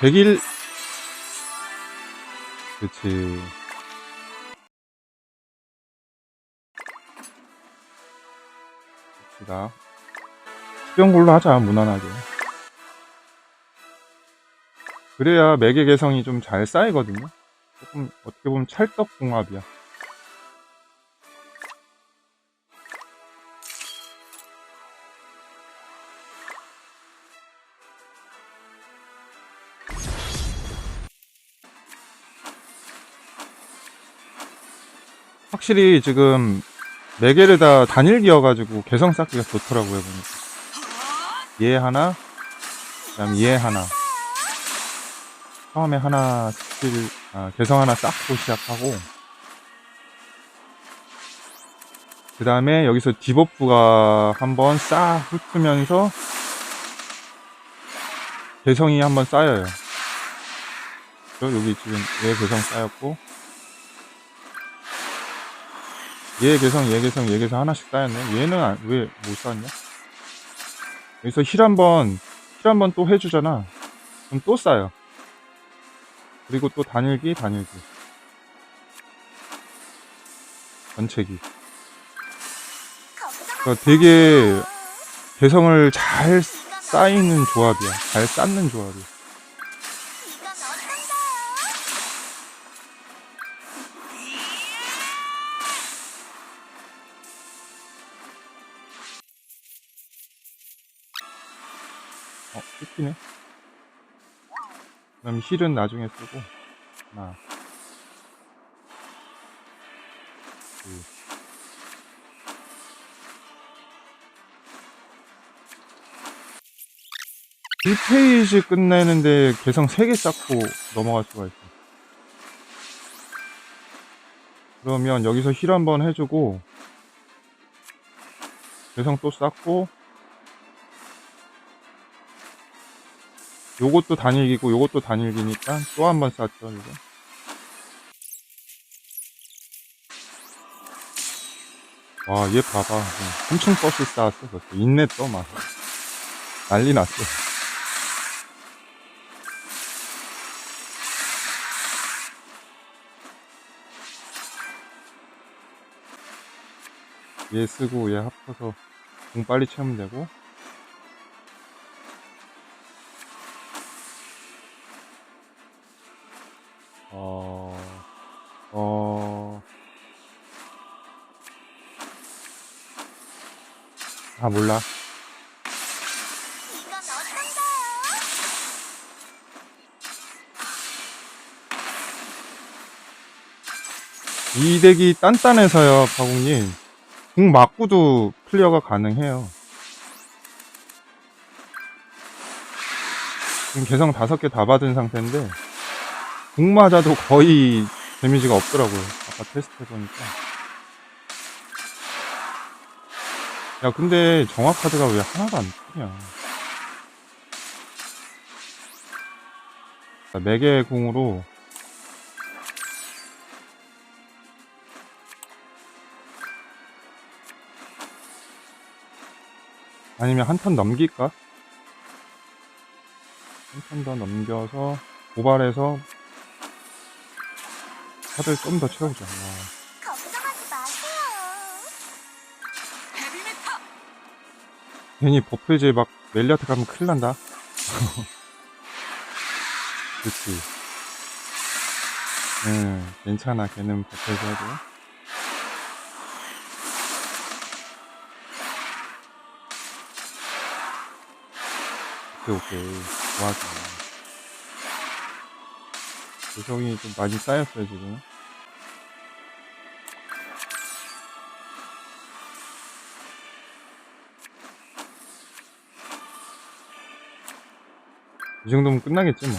100일. 그치. 봅시다. 걸로 하자 무난하게. 그래야 매개 개성이 좀 잘 쌓이거든요. 조금 어떻게 보면 찰떡궁합이야 확실히 지금 네 개를 다 단일기여가지고 개성 쌓기가 좋더라고요 보니까. 얘 하나 그 다음 얘 하나. 처음에 하나 스킬 아, 개성 하나 쌓고 시작하고 그 다음에 여기서 디버프가 한번 싹 훑으면서 개성이 한번 쌓여요. 저 여기 지금 얘 개성 쌓였고 얘 개성, 얘 개성, 얘 개성 하나씩 쌓였네. 얘는 왜 못 쌓았냐? 여기서 힐 한 번, 힐 한 번 또 해주잖아. 그럼 또 쌓여. 그리고 또 단일기, 단일기. 전체기. 그러니까 되게 개성을 잘 쌓이는 조합이야. 잘 쌓는 조합이야. 어, 뜯기네. 그럼 힐은 나중에 쓰고, 하나, 둘, 1페이지 끝내는데 개성 3개 쌓고 넘어갈 수가 있어. 그러면 여기서 힐 한번 해주고, 개성 또 쌓고, 요것도 단일기고 요것도 단일기니까 또 한 번 쌌죠 이거. 와 얘 봐봐. 3층 버스 쌓았어 그것도. 인내 떠막. 난리 났어. 얘 쓰고 얘 합쳐서 공 빨리 채우면 되고 아, 몰라. 이 덱이 단단해서요, 파국님. 공 맞고도 클리어가 가능해요. 지금 개성 다섯 개 다 받은 상태인데, 공 맞아도 거의 데미지가 없더라고요. 아까 테스트 해보니까. 야, 근데 정화카드가 왜 하나도 안 뜨냐. 자, 4개의 궁으로 아니면 한 턴 넘길까? 한 턴 더 넘겨서 고발해서 카드를 좀 더 채우자. 괜히 버프이제 막 멜리아트 가면 큰일 난다. 그치. 응, 괜찮아. 걔는 버프이제 해도. 오케이, 오케이. 좋아, 좋아. 개성이 좀 많이 쌓였어요, 지금. 이 정도면 끝나겠지, 뭐.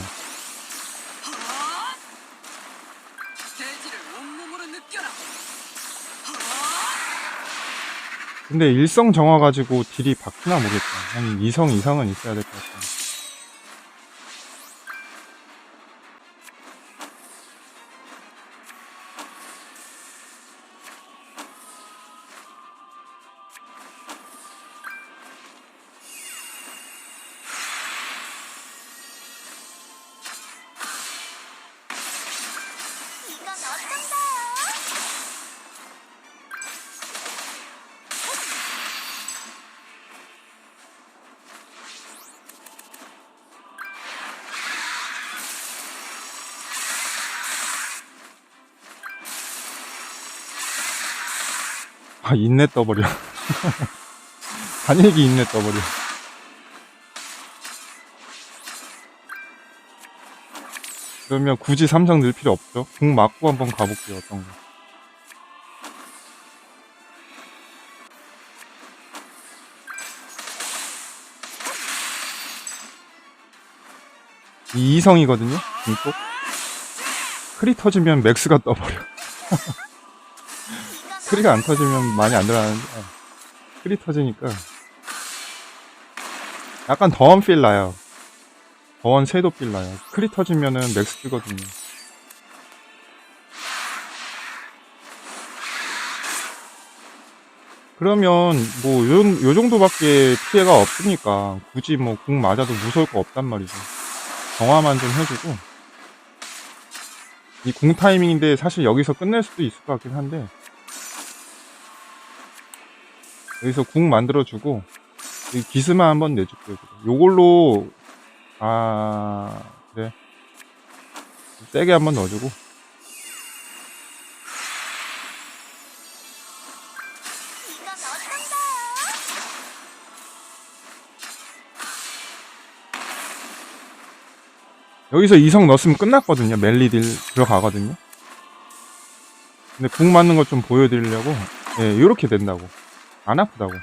근데 일성 정화 가지고 딜이 바뀌나 모르겠다. 한 2성 이상은 있어야 될 것 같아. 아, 인내 떠버려. 단일기 인내 떠버려. 그러면 굳이 삼성 넣을 필요 없죠. 공 맞고 한번 가볼게요, 어떤 거. 이 이성이거든요, 중속. 크리 터지면 맥스가 떠버려. 크리가 안 터지면 많이 안 들어가는데, 아, 크리 터지니까. 약간 더원 필 나요. 더원 섀도 필 나요. 크리 터지면은 맥스 뜨거든요. 그러면 뭐 요, 요 정도밖에 피해가 없으니까 굳이 뭐 궁 맞아도 무서울 거 없단 말이죠. 정화만 좀 해주고 이 궁 타이밍인데 사실 여기서 끝낼 수도 있을 것 같긴 한데 여기서 궁 만들어주고 이 기스만 한번 내줄게요. 요걸로 아 그래 세게 한번 넣어주고? 여기서 이성 넣었으면 끝났거든요. 멜리딜 들어가거든요. 근데 궁 맞는 것 좀 보여드리려고 예, 이렇게 된다고 안 아프다고.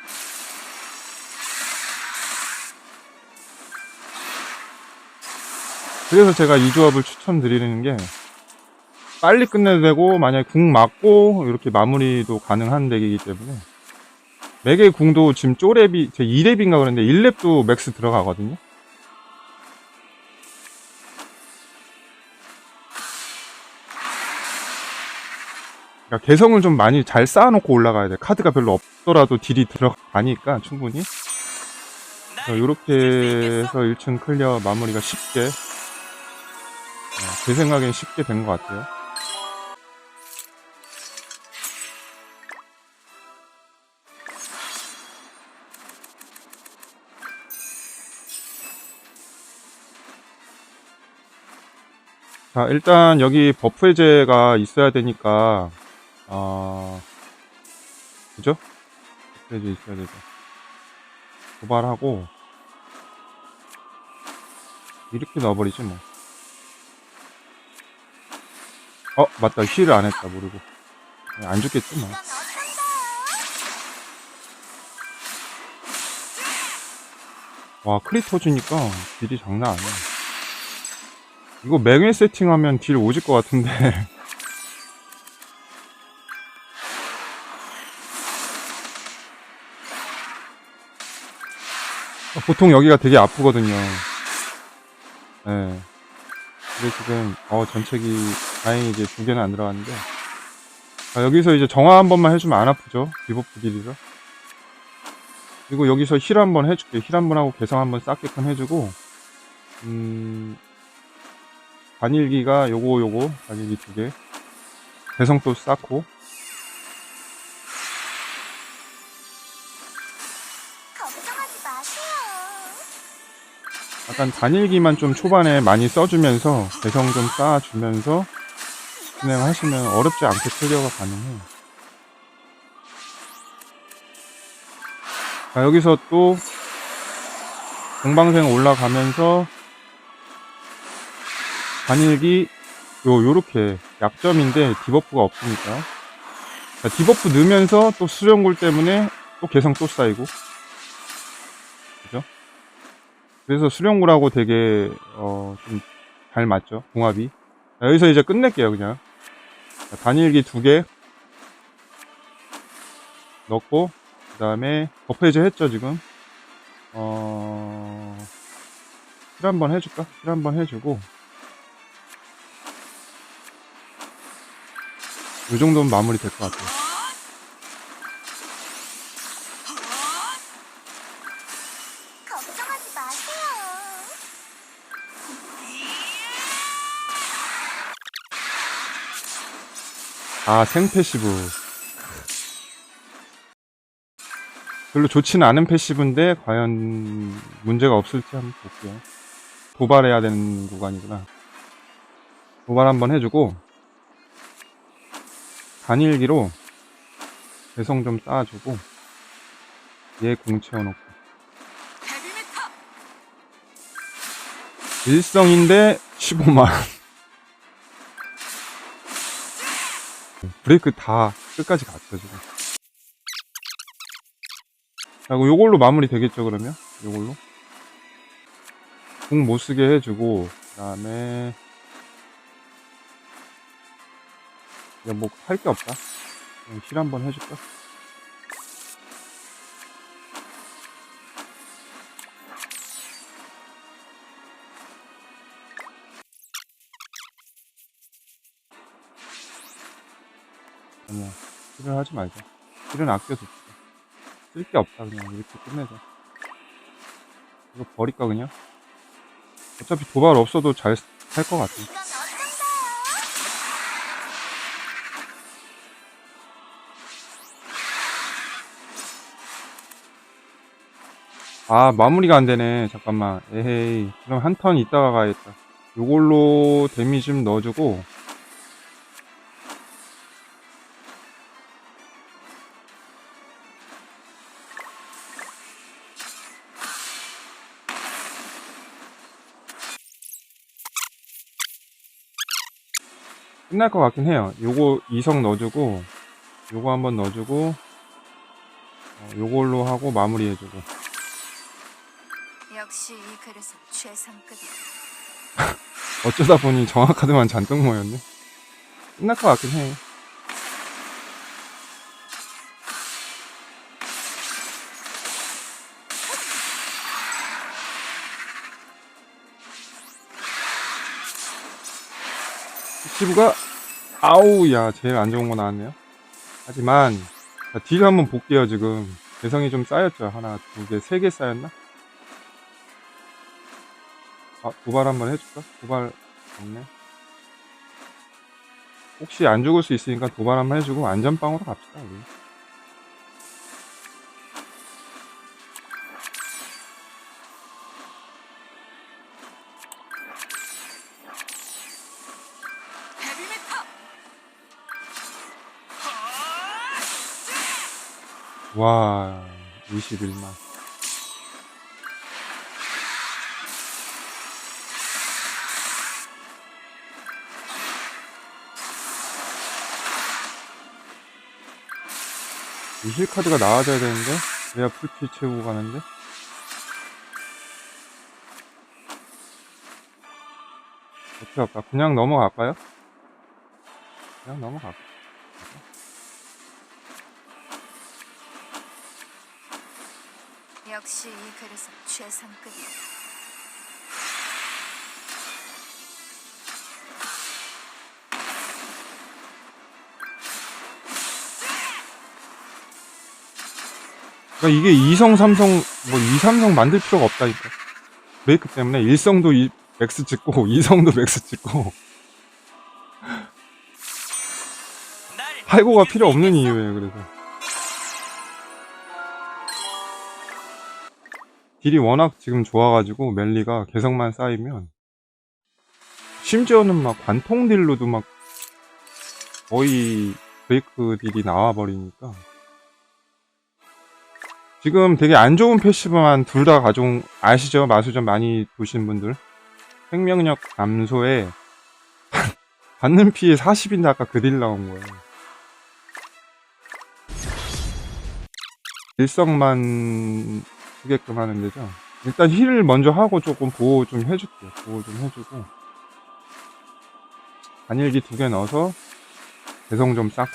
그래서 제가 이 조합을 추천드리는 게 빨리 끝내도 되고 만약에 궁 맞고 이렇게 마무리도 가능한 덱이기 때문에 맥의 궁도 지금 쪼랩이 제 2랩인가 그랬는데 1랩도 맥스 들어가거든요 그러니까 개성을 좀 많이 잘 쌓아놓고 올라가야 돼. 카드가 별로 없더라도 딜이 들어가니까 충분히. 이렇게 해서 1층 클리어 마무리가 쉽게, 어, 제 생각엔 쉽게 된 것 같아요. 자, 일단 여기 버프 해제가 있어야 되니까, 아, 그죠? 해제 있어야 되죠. 도발하고, 이렇게 넣어버리지 뭐. 어, 맞다. 힐을 안 했다, 모르고. 안 죽겠지 뭐. 와, 크리 터지니까 딜이 장난 아니야. 이거 맹일 세팅하면 딜 오질 것 같은데. 보통 여기가 되게 아프거든요. 예. 근데 지금, 어, 전책이 다행히 이제 두 개는 안 들어갔는데. 자, 여기서 이제 정화 한 번만 해주면 안 아프죠? 리버프 딜이라. 그리고 여기서 힐 한 번 해줄게. 힐 한 번 하고 개성 한 번 쌓게끔 해주고, 음, 반일기가 요거, 요거, 반일기 두 개. 개성 또 쌓고, 약간 단일기만 좀 초반에 많이 써주면서, 개성 좀 쌓아주면서, 진행하시면 어렵지 않게 클리어가 가능해요. 자, 여기서 또, 공방생 올라가면서, 단일기, 요, 요렇게 약점인데 디버프가 없으니까. 자, 디버프 넣으면서 또 수령굴 때문에 또 개성 또 쌓이고. 그래서 수령굴하고 되게, 어, 좀 잘 맞죠? 궁합이. 자, 여기서 이제 끝낼게요, 그냥. 자, 단일기 두 개. 넣고, 그 다음에, 버프 해제 했죠, 지금. 어, 힐 한번 해줄까? 힐 한번 해주고. 이 정도면 마무리 될 것 같아요. 걱정하지 마세요. 아, 생패시브. 별로 좋지는 않은 패시브인데, 과연 문제가 없을지 한번 볼게요. 도발해야 되는 구간이구나. 도발 한번 해주고, 단일기로, 개성 좀 쌓아주고 얘 공 채워놓고 일성인데 15만. 브레이크 다 끝까지 갔죠 지금. 자 그럼 요걸로 마무리 되겠죠 그러면? 요걸로? 공 못쓰게 해주고 그 다음에 야뭐할 게 없다. 그냥 힐 한번 해줄까 힐을 하지 말자. 힐은 아껴 둡시다 쓸 게 없다 그냥. 이렇게 끝내자. 이거 버릴까 그냥? 어차피 도발 없어도 잘할것 같아? 아 마무리가 안 되네. 잠깐만. 에헤이. 그럼 한 턴 있다가 가야겠다. 요걸로 데미지 좀 넣어주고 끝날 것 같긴 해요 요거 이성 넣어주고 요거 한번 넣어주고 어, 요걸로 하고 마무리 해주고 역시 이 그릇은 최상급이야. 어쩌다 보니 정확하드만 잔뜩 모였네. 끝날 것 같긴 해. 시부가 아우 야 제일 안 좋은 거 나왔네요. 하지만 자, 딜 한번 볼게요 지금 개성이 좀 쌓였죠 하나 두개세 개 쌓였나? 아, 도발 한번 해줄까? 도발 없네. 혹시 안 죽을 수 있으니까 도발 한번 해주고 안전빵으로 갑시다, 우리. 와, 21만. 이실 카드가 나와줘야 되는데 그래야 풀피 채우고 가는데 어떻게 할까? 그냥 넘어갈까요? 그냥 넘어갈까? 역시 이 그릇은 최상급이야. 그러니까 이게 2성, 3성, 뭐 2, 3성 만들 필요가 없다니까. 브레이크 때문에 1성도 이, 맥스 찍고 2성도 맥스 찍고 할고가 필요 없는 이유예요. 그래서 딜이 워낙 지금 좋아가지고 멜리가 개성만 쌓이면 심지어는 막 관통 딜로도 막 거의 브레이크 딜이 나와버리니까 지금 되게 안 좋은 패시브만 둘 다 가져온 아시죠? 마수전 많이 보신 분들 생명력 감소에 받는 피해 40인데 아까 그 딜 나온 거예요. 일성만 쓰게끔 하는 데죠. 일단 힐을 먼저 하고 조금 보호 좀 해줄게요. 보호 좀 해주고 단일기 두 개 넣어서 개성 좀 쌓고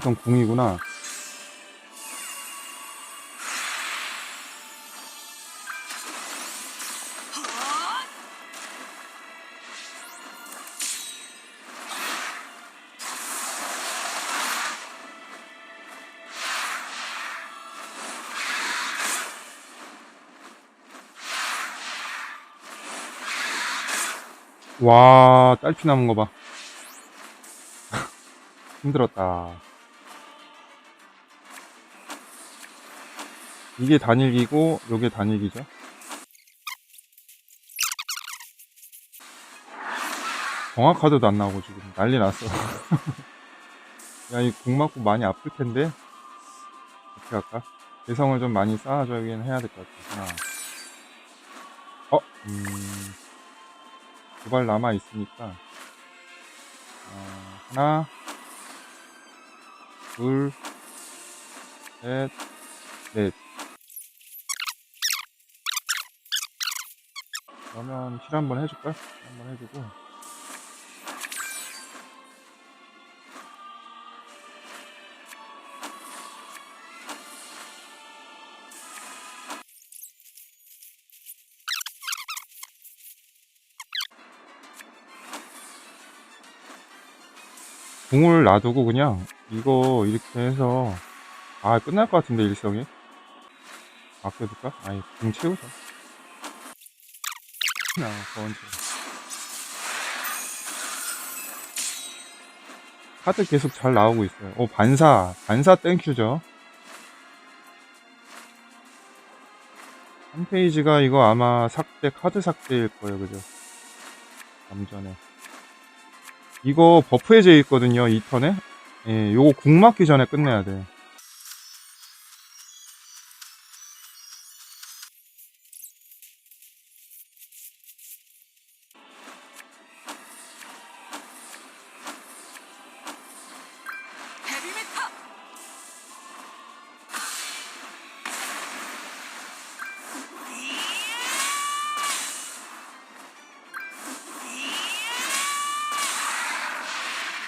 턴 궁이구나. 와, 딸피 남은 거 봐. 힘들었다. 이게 단일기고, 요게 단일기죠. 정확하도도 안 나오고 지금 난리 났어. 야, 이 공 맞고 많이 아플 텐데? 어떻게 할까? 개성을 좀 많이 쌓아줘야긴 해야 될 것 같아. 하나. 어, 음, 두 발 남아 있으니까. 어, 하나, 둘, 셋, 넷. 그러면 힐 한번 해줄까? 힐 한번 해주고. 공을 놔두고 그냥 이거 이렇게 해서 아 끝날 것 같은데 일성이? 아껴둘까? 아니 공 채우자. 아 더운데 카드 계속 잘 나오고 있어요. 오 반사. 반사 땡큐죠. 한 페이지가 이거 아마 삭제 카드 삭제일 거예요 그죠? 남전에 이거 버프 해제 있거든요, 2턴에. 예, 요거 궁 맞기 전에 끝내야 돼.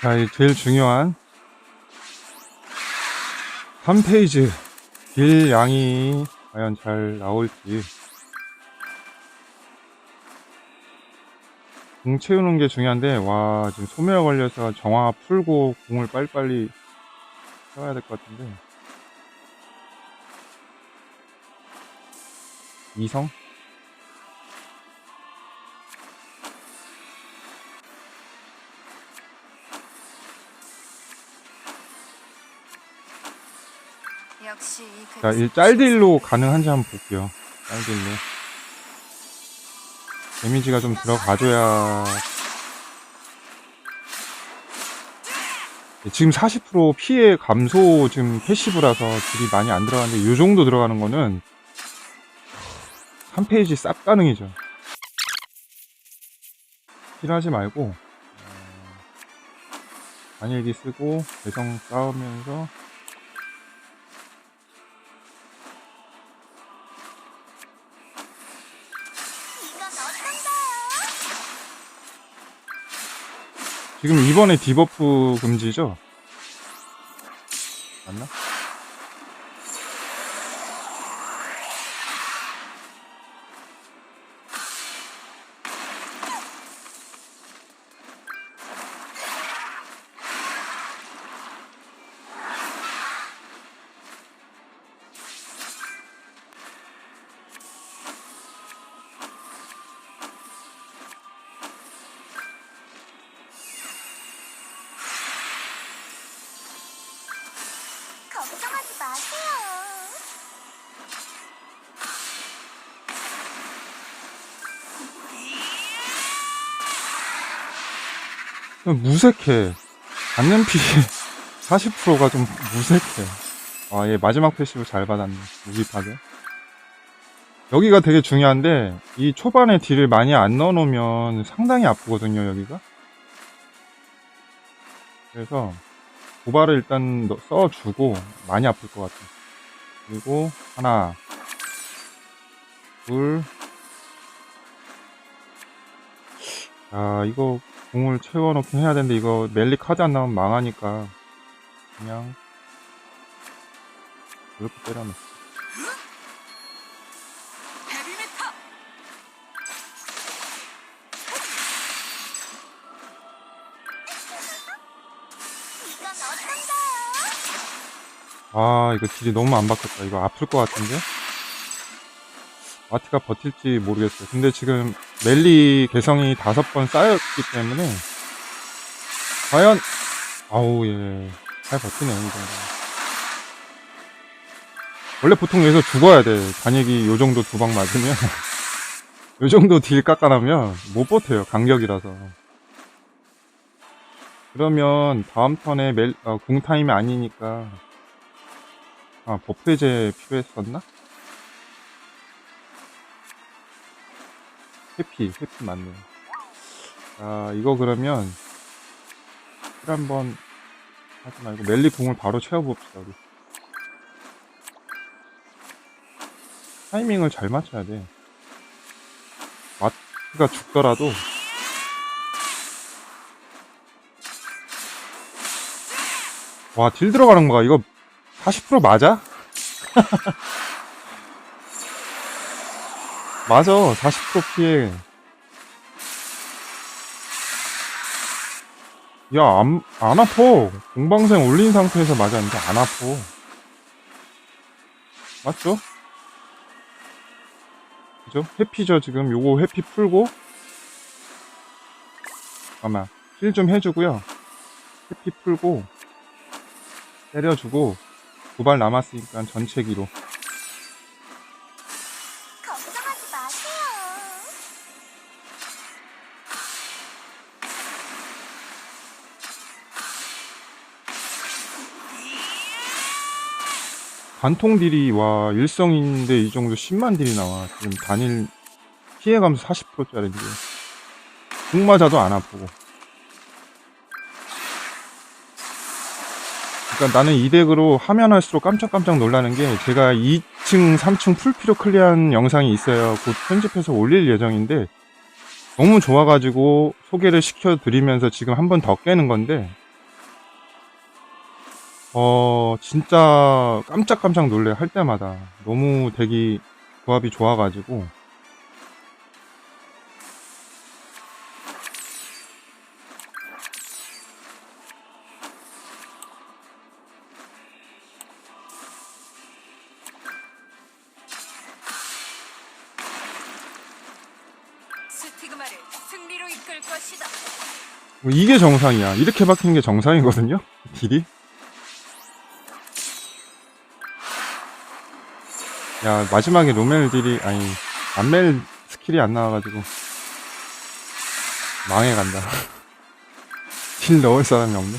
자, 이 제일 중요한 3페이지 딜 양이 과연 잘 나올지 궁 채우는 게 중요한데 와 지금 소멸 걸려서 정화 풀고 궁을 빨리빨리 채워야 될 것 같은데 이성? 자, 그릇은 이 짤딜로 가능한지 한번 볼게요. 짤딜로. 데미지가 좀 들어가줘야. 네, 지금 40% 피해 감소 지금 패시브라서 딜이 많이 안 들어가는데 이 정도 들어가는 거는 한 페이지 쌉 가능이죠. 힐하지 말고 어, 단일기 쓰고 대성 쌓으면서 지금 이번에 디버프 금지죠? 맞나? 무색해. 받는 피 40%가 좀 무색해. 아, 얘 마지막 패시브 잘 받았네. 무기파괴. 여기가 되게 중요한데, 이 초반에 딜을 많이 안 넣어놓으면 상당히 아프거든요, 여기가. 그래서, 고발을 일단 넣- 써주고, 많이 아플 것 같아. 그리고, 하나, 둘, 아, 이거 공을 채워놓긴 해야 되는데 이거 멜리 카드 안 나오면 망하니까 그냥 이렇게 때려놨어? 아 이거 딜이 너무 안 바뀌었다. 이거 아플 것 같은데? 아트가 버틸지 모르겠어요. 근데 지금 멜리 개성이 다섯 번 쌓였기 때문에 과연 아우 예잘 버티네 이 정도. 원래 보통 여기서 죽어야 돼. 단역이 요 정도 두 방 맞으면. 요 정도 딜 깎아나면 못 버텨요 강력이라서. 그러면 다음 턴에 멜, 어, 공 타임이 아니니까 아 버프 해제 필요했었나? 해피 해피 맞네 아 이거 그러면 힐 한번 하지 말고 멜리 공을 바로 채워봅시다 우리 타이밍을 잘 맞춰야 돼 마트가 죽더라도 와, 딜 들어가는 거야. 이거 40% 맞아? 맞아. 40% 피해. 야, 안, 안 아파. 공방생 올린 상태에서 맞았는데 안 아파. 맞죠? 그죠? 회피죠, 지금. 요거 회피 풀고. 잠깐만. 힐 좀 해주고요. 회피 풀고. 때려주고 두 발 남았으니까 전체기로 관통 딜이 와 일성인데 이 정도 10만 딜이 나와. 지금 단일 피해 감소 40%짜리인데 국 맞아도 안 아프고. 그러니까 나는 이 덱으로 하면 할수록 깜짝깜짝 놀라는 게 제가 2층 3층 풀피로 클리어한 영상이 있어요 곧 편집해서 올릴 예정인데 너무 좋아가지고 소개를 시켜드리면서 지금 한 번 더 깨는 건데 어, 진짜 깜짝깜짝 놀래, 할 때마다. 너무 덱이, 조합이 좋아가지고. 뭐 이게 정상이야. 이렇게 바뀌는 게 정상이거든요? 딜이? 야, 마지막에 로멜 딜이, 아니, 안멜 스킬이 안 나와가지고. 망해간다. 딜 넣을 사람이 없네.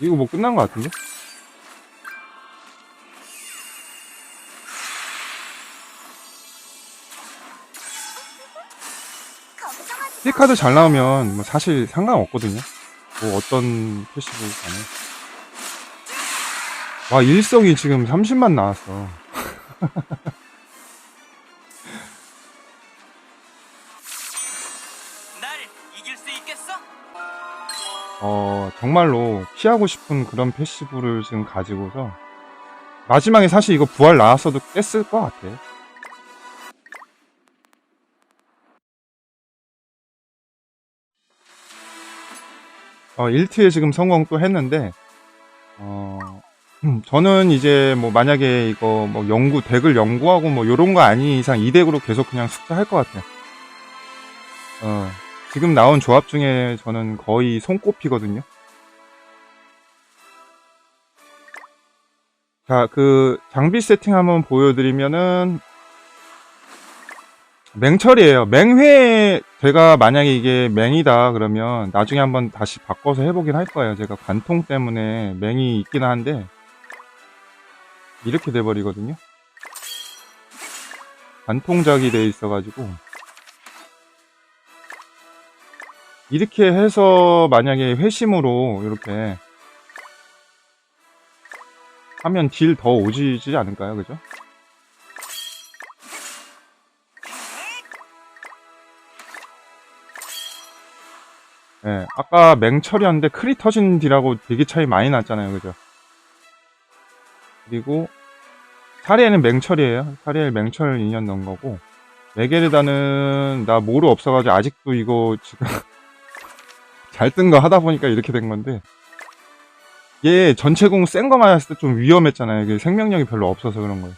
이거 뭐 끝난 것 같은데? 힐카드 잘 나오면 뭐 사실 상관없거든요. 뭐 어떤 패시브 간에. 와, 일성이 지금 30만 나왔어. 정말로 피하고 싶은 그런 패시브를 지금 가지고서 마지막에 사실 이거 부활 나왔어도 깼을 것 같아. 어, 1트에 지금 성공 또 했는데, 어, 음, 저는 이제 뭐 만약에 이거 뭐 연구, 덱을 연구하고 뭐 요런 거 아닌 이상 이 덱으로 계속 그냥 숙제할 것 같아요. 어, 지금 나온 조합 중에 저는 거의 손꼽히거든요. 자, 그 장비 세팅 한번 보여드리면은 맹철이에요. 맹회 제가 만약에 이게 맹이다 그러면 나중에 한번 다시 바꿔서 해보긴 할 거예요. 제가 관통 때문에 맹이 있긴 한데 이렇게 돼버리거든요. 관통작이 돼 있어가지고 이렇게 해서 만약에 회심으로 이렇게 하면 딜 더 오지지 않을까요? 그죠? 예, 아까 맹철이었는데 크리 터진 딜하고 되게 차이 많이 났잖아요. 그죠? 그리고 사리에는 맹철이에요. 사리에 맹철 인연 넣은 거고 메게르다는 나 모루 없어가지고 아직도 이거 지금 잘 뜬 거 하다 보니까 이렇게 된 건데 얘 전체공 센 거 맞았을 때 좀 위험했잖아요. 이게 생명력이 별로 없어서 그런 거예요.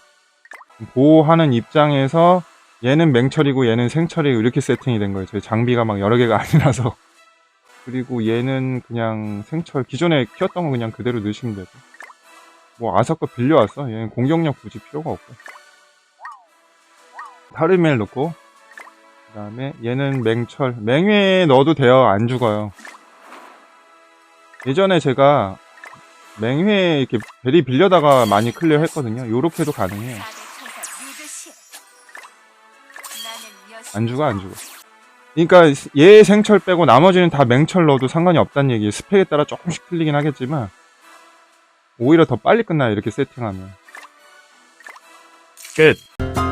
보호하는 입장에서 얘는 맹철이고 얘는 생철이고 이렇게 세팅이 된 거예요. 저희 장비가 막 여러 개가 아니라서. 그리고 얘는 그냥 생철 기존에 키웠던 거 그냥 그대로 넣으시면 되고. 뭐거 빌려왔어. 얘는 공격력 굳이 필요가 없고. 타르멜 넣고 그 다음에 얘는 맹철 맹회에 넣어도 돼요. 안 죽어요. 예전에 제가 맹회 이렇게 베리 빌려다가 많이 클리어 했거든요. 요렇게도 가능해요. 4대 천사 유드시. 나는 여신. 안 죽어 안 죽어 그러니까 얘 생철 빼고 나머지는 다 맹철 넣어도 상관이 없다는 얘기예요 스펙에 따라 조금씩 틀리긴 하겠지만 오히려 더 빨리 끝나요 이렇게 세팅하면 끝.